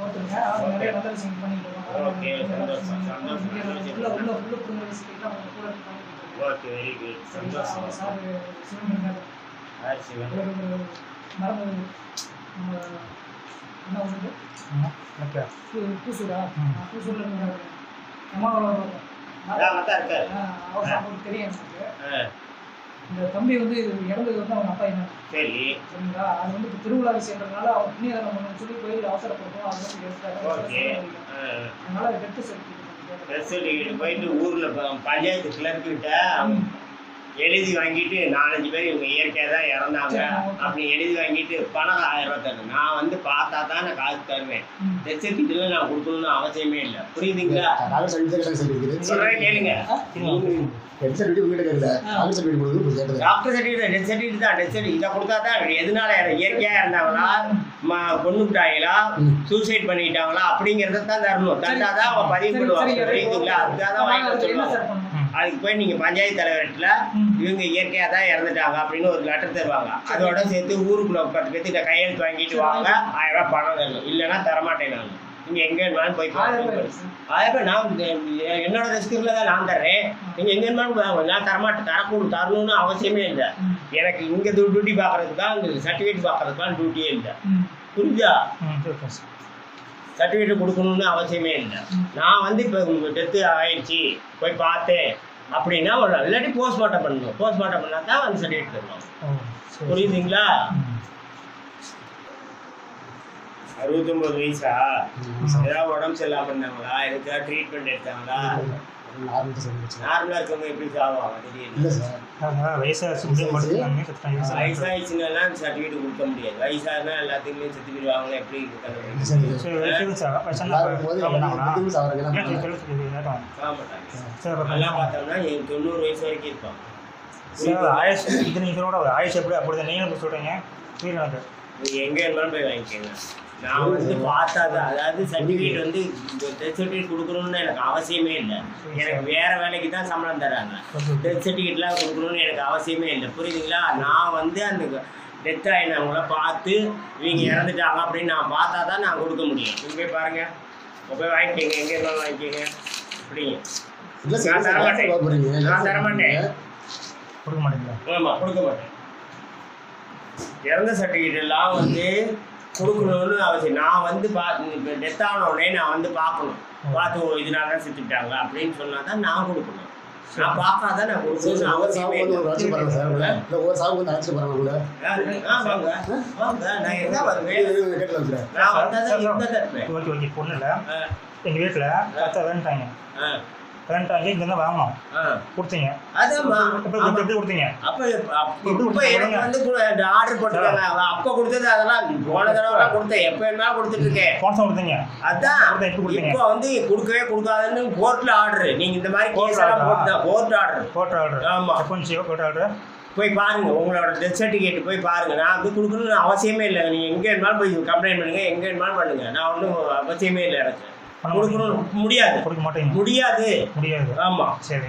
ஒருத்தருங்க அவங்க நிறைய நல்ல விஷயம் பண்ணிட்டு நம்ம என்ன வந்து பூசூரா. பூசூரில் அம்மாவோட தெரியும் எனக்கு. இந்த தம்பி வந்து இறந்தது வந்து அவங்க அப்பா என்ன? சரி. சரிங்களா? அது வந்து இப்போ திருவிழா விஷயன்றதுனால அவர் புண்ணியதானம் பண்ணணும்னு சொல்லி கோயில் அவசரப்படுத்தோம் அது வந்து ஓகே. எடுத்துட்டாரு அதனால அது டெத்து சர்டிஃபிகேட் ட்ரெஸ் எடுத்துக்கிட்டு போயிட்டு ஊரில் பஞ்சாயத்து கிளர்க்கிட்ட எழுதி வாங்கிட்டு நாலஞ்சு பேர் இவங்க இயற்கையாக தான் இறந்தாங்க அப்படி எழுதி வாங்கிட்டு பணம் ஆயிரம் ரூபாய் தரணும் நான் வந்து பார்த்தா தான் நான் காசு தருவேன். டெத் சர்டிஃபிகேட்லாம் நான் கொடுக்கணும்னு அவசியமே இல்லை. புரியுதுங்களா? சொல்கிறேன் கேளுங்க. ஹெட் சர்டிஃபிகேட் உங்ககிட்ட கேட்கல. Doctor certificate doctor death certificate தான் டெத் சர்டிஃபிகேட். இதை கொடுத்தா தான் எதனால இற- இயற்கையா இருந்தாங்களா ம். சூசைட் பண்ணிட்டாங்களா? அப்படிங்கிறத தான் தரணும். தந்தா தான் அவங்க பதிவு பண்ணுவாங்க. புரியுதுங்களா? அதுக்காக தான் சொல்லுவாங்க பண்ணணும்? அதுக்கு போய் நீங்க பஞ்சாயத்து தலைவர்கிட்ட. இவங்க இயற்கையா தான் இறந்துட்டாங்க அப்படின்னு ஒரு லெட்டர் தருவாங்க. அதோட சேர்த்து ஊருக்குள்ள பத்து இந்த கையெழுத்து வாங்கிட்டு வாங்க. ஆயிரம் ரூபாய் பணம் தரணும். இல்லைன்னா தரமாட்டேன் நான். நீங்க எங்க வேணாலும் போய் ரூபாய் நான் என்னோட ரிஸ்கில் தான் நான் தர்றேன். நீங்க எங்க வாங்க. நான் தரமாட்டேன். தரக்கூடும் தரணும்னு அவசியமே இல்லை. எனக்கு இங்க டியூட்டி பார்க்கறதுக்கு தான் சர்டிஃபிகேட் பார்க்கறதுக்கு டியூட்டியே இல்லை. புரிஞ்சா சர்டிஃபிகேட் கொடுக்கணும்னு அவசியமே இல்லை. நான் வந்து இப்போ டெத்து ஆயிடுச்சு போய் பார்த்தேன் அப்படின்னா ஒரு இல்லாட்டி போஸ்ட்மார்ட்டம் பண்ணணும். போஸ்ட்மார்ட்டம் பண்ணால் தான் அந்த சர்டிஃபிகேட் சரி புரியுதுங்களா. அறுபத்தொம்பது வயசா. ஏதாவது உடம்பு சரியில்லாம பண்ணாங்களா எதுக்காக ட்ரீட்மெண்ட் எடுத்தாங்களா நார்மல் நார்மலாக இருக்கவங்க எப்படி சாவாங்க இல்லை சார் வயசாச்சு மட்டும் வயசாயிடுச்சுன்னா சர்டிஃபிகேட் கொடுக்க முடியாது. வயசானா எல்லாத்துக்குமே செத்து போயிடுவாங்க எப்படி பார்த்தோம்னா தொண்ணூறு வயசு வரைக்கும் இருப்பான். சார் ஆயுஷ் இது நீங்கள் ஆயுஷ் எப்படி அப்படி தான் நீங்களும் சொல்கிறீங்க புரியல எங்க இருந்தாலும் போய் வாங்கிக்கோங்க. நான் வந்து பார்த்தாதான் அதாவது சர்டிஃபிகேட் வந்து டெத் சர்டிஃபிகேட் கொடுக்கணும்னு எனக்கு அவசியமே இல்லை. எனக்கு வேற வேலைக்கு தான் சம்பளம் தராங்க. டெத் சர்டிஃபிகேட்லாம் கொடுக்கணும்னு எனக்கு அவசியமே இல்லை. புரியுதுங்களா? நான் வந்து அந்த டெத் ஆகினவங்கள பார்த்து இவங்க இறந்துட்டாங்க அப்படின்னு நான் பார்த்தா தான் நான் கொடுக்க முடியும். நீங்க போய் பாருங்க. இப்ப போய் வாங்கிக்கோங்க எங்க இருந்தாலும் வாங்கிக்கோங்க. அப்படிங்க நான் சார் தர மாட்டேன். பார்க்க போறீங்க நான் தர மாட்டேன். கொடுக்க மாட்டீங்களா? ஆமா கொடுக்க மாட்டேன். இறந்த சர்டிஃபிகேட் எல்லாம் வந்து கொடுக்கணும்னு அவசியம். நான் வந்து பா இப்போ டெத் ஆன உடனே நான் வந்து பார்க்கணும். பார்த்து ஓ, இதனால தான் செத்துட்டாங்க அப்படின்னு சொன்னா தான் நான் கொடுக்கணும். நான் பார்க்காத நான் சார் அவசியமே ஒரு சாவு வந்து உங்களை? ஆ வாங்க. வாங்க நான் எங்க வருவேன்? நான் வந்தால் தான் தருவேன் ஓகே ஓகே பொண்ணு இல்லை. ஆ, எங்கள் வீட்டில் பார்த்தா வேண்டாங்க ஆ, வேண்டாங்க இங்கே தான் வாங்கணும். கொடுத்தீங்க எப்படி கொடுத்தீங்க. அப்ப இப்ப எனக்கு வந்து ஆர்டர் போட்டுருக்காங்க. அப்ப கொடுத்தது அதெல்லாம் போன தடவை கொடுத்தேன். எப்ப வேணாலும் கொடுத்துட்டு இருக்கேன். போனசம் கொடுத்தீங்க. அதான்? இப்போ வந்து கொடுக்கவே கொடுக்காதுன்னு கோர்ட்ல ஆர்டர் நீங்க இந்த மாதிரி Court கேஸ் எல்லாம் order ஆ? போட்டு கோர்ட் ஆர்டர் கோட்டை ஆர்டர் ஆமா. கோட்டை ஆர்டர் போய் பாருங்க. உங்களோட டெத் சர்டிஃபிகேட் போய் பாருங்க. நான் வந்து கொடுக்கணும்னு அவசியமே இல்லை. நீங்க எங்க வேணாலும் போய் கம்ப்ளைண்ட் பண்ணுங்க. எங்க வேணாலும் பண்ணுங்க. நான் ஒன்றும் அவசியமே இல்லை எனக்கு. கொடுக்கணும். முடியாது. கொடுக்க மாட்டீங்க. முடியாது. முடியாது. ஆமா. சரி.